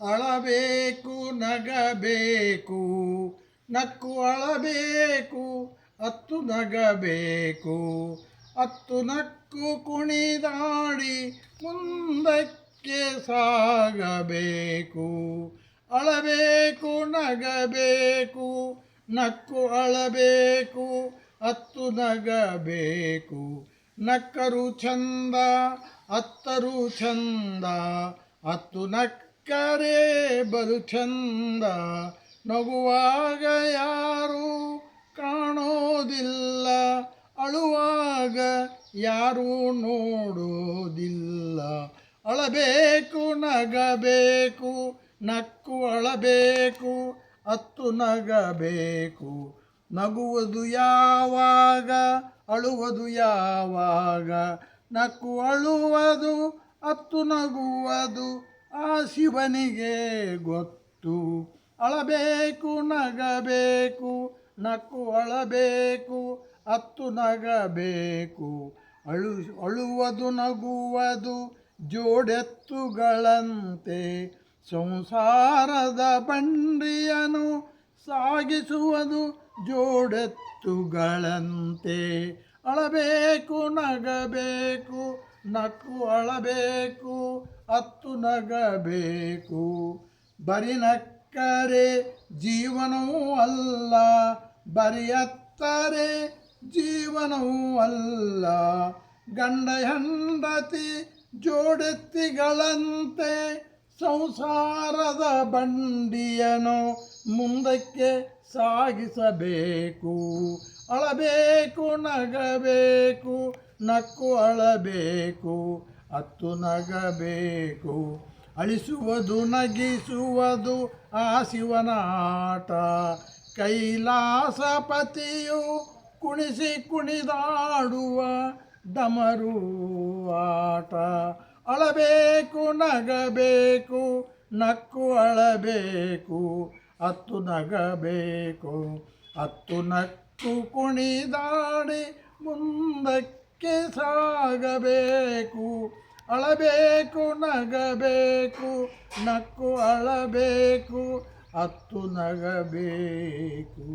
ಅಳಬೇಕು, ನಗಬೇಕು. ನಕ್ಕು ಅಳಬೇಕು, ಅತ್ತು ನಗಬೇಕು. ಅತ್ತು ನಕ್ಕು ಕುಣಿದಾಡಿ ಮುಂದಕ್ಕೆ ಸಾಗಬೇಕು. ಅಳಬೇಕು, ನಗಬೇಕು. ನಕ್ಕು ಅಳಬೇಕು, ಅತ್ತು ನಗಬೇಕು. ನಕ್ಕರು ಚಂದ, ಅತ್ತರು ಚಂದ, ಅತ್ತು ನಕ್ಕರೆ ಬಲು ಚಂದ ನಗುವಾಗ ಯಾರು ಕಾಣೋದಿಲ್ಲ, ಅಳುವಾಗ ಯಾರೂ ನೋಡೋದಿಲ್ಲ. ಅಳಬೇಕು, ನಗಬೇಕು, ನಕ್ಕು ಅಳಬೇಕು, ಅತ್ತು ನಗಬೇಕು. ನಗುವುದು ಯಾವಾಗ, ಅಳುವುದು ಯಾವಾಗ? ನಕ್ಕು ಅಳುವುದು, ಅತ್ತು ನಗುವುದು ಆ ಶಿವನಿಗೆ ಗೊತ್ತು. ಅಳಬೇಕು, ನಗಬೇಕು, ನಕ್ಕು ಅಳಬೇಕು, ಅತ್ತು ನಗಬೇಕು. ಅಳು, ಅಳುವುದು, ನಗುವುದು, ಜೋಡೆತ್ತುಗಳಂತೆ. ಸಂಸಾರದ ಬಂಡಿಯನು ಸಾಗಿಸುವುದು, ಜೋಡೆತ್ತುಗಳಂತೆ. ಅಳಬೇಕು, ನಗಬೇಕು ನಕ್ಕು ಅಳಬೇಕು, ಅತ್ತು ನಗಬೇಕು. ಬರಿ ನಕ್ಕರೆ ಜೀವನವೂ ಅಲ್ಲ ಬರಿಯತ್ತರೆ ಜೀವನವೂ ಅಲ್ಲ. ಗಂಡ ಹೆಂಡತಿ ಜೋಡೆತ್ತಿಗಳಂತೆ ಸಂಸಾರದ ಬಂಡಿಯನು ಮುಂದಕ್ಕೆ ಸಾಗಿಸಬೇಕು. ಅಳಬೇಕು, ನಗಬೇಕು ನಕ್ಕು ಅಳಬೇಕು, ಅತ್ತು ನಗಬೇಕು. ಅಳಿಸುವುದು, ನಗಿಸುವುದು ಆ ಶಿವನ ಆಟ ಕೈಲಾಸಪತಿಯು ಕುಣಿಸಿ ಕುಣಿದಾಡುವ ಡಮರು ಆಟ. ಅಳಬೇಕು, ನಗಬೇಕು, ನಕ್ಕು ಅಳಬೇಕು, ಅತ್ತು ನಗಬೇಕು. ಅತ್ತು ನಕ್ಕು ಕುಣಿದಾಡಿ ಮುಂದಕ್ಕೆ ಸಾಗಬೇಕು ಅಳಬೇಕು ನಗಬೇಕು ನಕ್ಕು ಅಳಬೇಕು ಅತ್ತು ನಗಬೇಕು.